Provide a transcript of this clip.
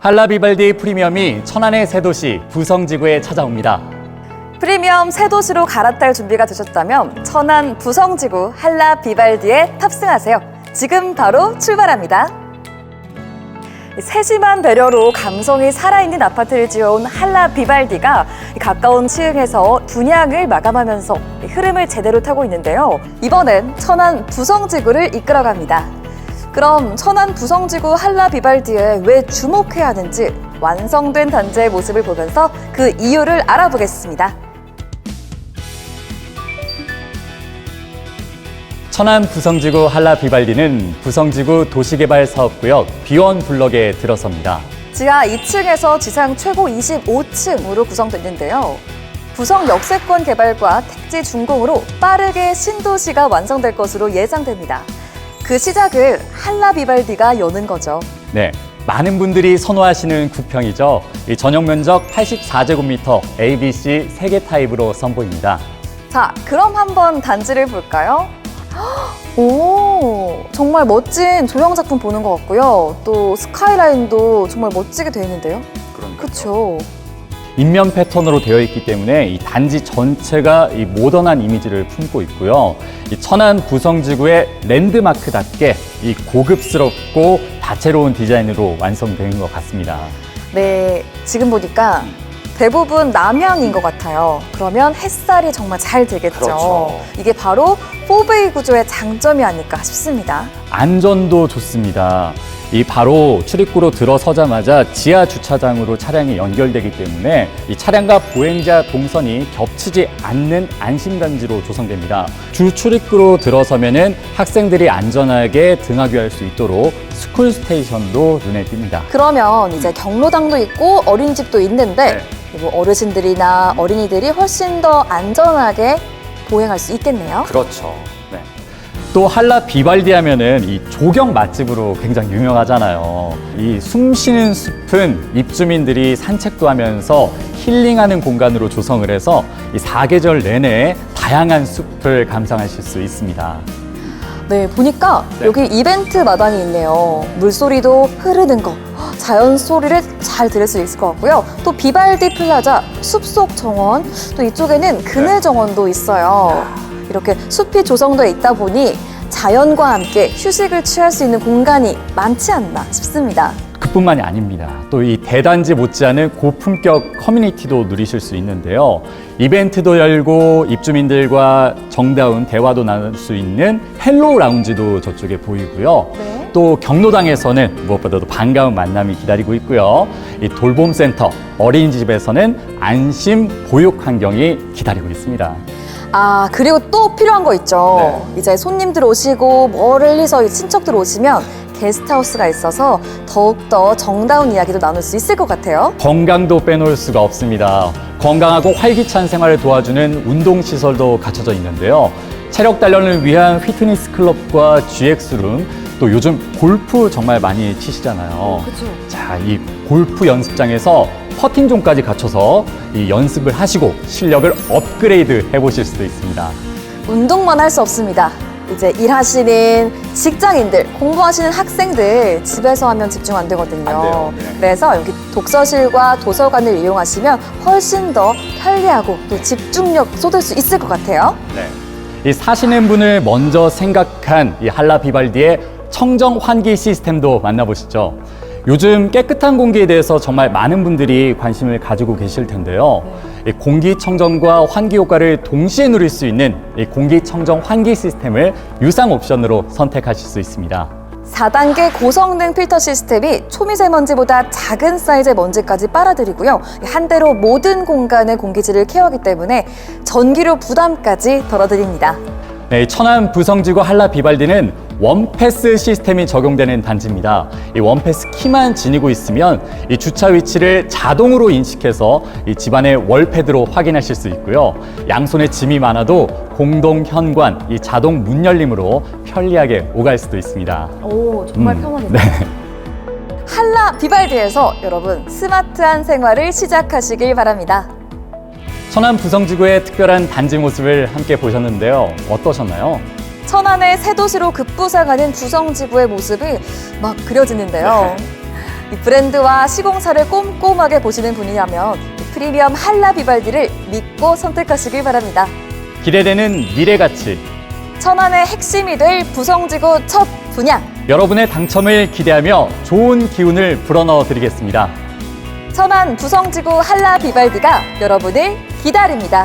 할라비발디 프리미엄이 천안의 새 도시 부성지구에 찾아옵니다. 프리미엄 새 도시로 갈아탈 준비가 되셨다면 천안 부성지구 한라 비발디에 탑승하세요. 지금 바로 출발합니다. 세심한 배려로 감성이 살아있는 아파트를 지어온 한라 비발디가 가까운 시흥에서 분양을 마감하면서 흐름을 제대로 타고 있는데요. 이번엔 천안 부성지구를 이끌어갑니다. 그럼 천안 부성지구 한라 비발디에 왜 주목해야 하는지 완성된 단지의 모습을 보면서 그 이유를 알아보겠습니다. 천안 부성지구 할라비발디는 부성지구 도시개발 사업구역 비원 블럭에 들어섭니다. 지하 2층에서 지상 최고 25층으로 구성됐는데요. 부성 역세권 개발과 택지 준공으로 빠르게 신도시가 완성될 것으로 예상됩니다. 그 시작을 한라 비발디가 여는 거죠. 네, 많은 분들이 선호하시는 구평이죠. 이 전용 면적 84제곱미터 ABC 세 개 타입으로 선보입니다. 자, 그럼 한번 단지를 볼까요? 오, 정말 멋진 조형 작품 보는 것 같고요. 또 스카이라인도 정말 멋지게 되어 있는데요. 그렇죠. 인면 패턴으로 되어 있기 때문에 이 단지 전체가 이 모던한 이미지를 품고 있고요. 이 천안 부성지구의 랜드마크답게 이 고급스럽고 다채로운 디자인으로 완성된 것 같습니다. 네, 지금 보니까 대부분 남향인 것 같아요. 그러면 햇살이 정말 잘 들겠죠. 그렇죠. 이게 바로 4베이 구조의 장점이 아닐까 싶습니다. 안전도 좋습니다. 이 바로 출입구로 들어서자마자 지하 주차장으로 차량이 연결되기 때문에 이 차량과 보행자 동선이 겹치지 않는 안심단지로 조성됩니다. 주 출입구로 들어서면은 학생들이 안전하게 등하교할 수 있도록 스쿨 스테이션도 눈에 띕니다. 그러면 이제 경로당도 있고 어린이집도 있는데 네. 뭐 어르신들이나 어린이들이 훨씬 더 안전하게 보행할 수 있겠네요. 그렇죠. 네. 또 한라 비발디 하면은 이 조경 맛집으로 굉장히 유명하잖아요. 이 숨쉬는 숲은 입주민들이 산책도 하면서 힐링하는 공간으로 조성을 해서 이 사계절 내내 다양한 숲을 감상하실 수 있습니다. 네, 보니까 네. 여기 이벤트 마당이 있네요. 물소리도 흐르는 거, 자연 소리를 잘 들을 수 있을 것 같고요. 또 비발디 플라자, 숲속 정원, 또 이쪽에는 그늘 정원도 있어요. 이렇게 숲이 조성되어 있다 보니 자연과 함께 휴식을 취할 수 있는 공간이 많지 않나 싶습니다. 그뿐만이 아닙니다. 또 이 대단지 못지않은 고품격 커뮤니티도 누리실 수 있는데요. 이벤트도 열고 입주민들과 정다운 대화도 나눌 수 있는 헬로우 라운지도 저쪽에 보이고요. 네. 또 경로당에서는 무엇보다도 반가운 만남이 기다리고 있고요. 이 돌봄센터 어린이집에서는 안심 보육 환경이 기다리고 있습니다. 아, 그리고 또 필요한 거 있죠. 이제 손님들 오시고 멀리서 친척들 오시면 게스트하우스가 있어서 더욱더 정다운 이야기도 나눌 수 있을 것 같아요. 건강도 빼놓을 수가 없습니다. 건강하고 활기찬 생활을 도와주는 운동 시설도 갖춰져 있는데요. 체력 단련을 위한 피트니스 클럽과 GX룸, 또 요즘 골프 정말 많이 치시잖아요. 그렇죠. 자, 이 골프 연습장에서 퍼팅존까지 갖춰서 이 연습을 하시고 실력을 업그레이드 해보실 수도 있습니다. 운동만 할 수 없습니다. 이제 일하시는 직장인들, 공부하시는 학생들 집에서 하면 집중 안 되거든요. 안 돼요. 네. 그래서 여기 독서실과 도서관을 이용하시면 훨씬 더 편리하고 또 집중력 쏟을 수 있을 것 같아요. 네. 이 사시는 분을 먼저 생각한 이 한라 비발디의 청정 환기 시스템도 만나보시죠. 요즘 깨끗한 공기에 대해서 정말 많은 분들이 관심을 가지고 계실 텐데요. 이 공기 청정과 환기 효과를 동시에 누릴 수 있는 이 공기 청정 환기 시스템을 유상 옵션으로 선택하실 수 있습니다. 4단계 고성능 필터 시스템이 초미세먼지보다 작은 사이즈의 먼지까지 빨아들이고요. 한 대로 모든 공간의 공기질을 케어하기 때문에 전기료 부담까지 덜어드립니다. 네, 천안 부성지구 한라 비발디는 원패스 시스템이 적용되는 단지입니다. 이 원패스 키만 지니고 있으면 이 주차 위치를 자동으로 인식해서 이 집안의 월패드로 확인하실 수 있고요. 양손에 짐이 많아도 공동 현관, 이 자동 문 열림으로 편리하게 오갈 수도 있습니다. 오, 정말 음, 편하네요. 네. 한라 비발디에서 여러분 스마트한 생활을 시작하시길 바랍니다. 천안 부성지구의 특별한 단지 모습을 함께 보셨는데요. 어떠셨나요? 천안의 새 도시로 급부상하는 부성지구의 모습이 막 그려지는데요. 이 브랜드와 시공사를 꼼꼼하게 보시는 분이라면 이 프리미엄 한라 비발디를 믿고 선택하시길 바랍니다. 기대되는 미래 가치. 천안의 핵심이 될 부성지구 첫 분양. 여러분의 당첨을 기대하며 좋은 기운을 불어넣어 드리겠습니다. 천안 부성지구 한라 비발디가 여러분을 기다립니다.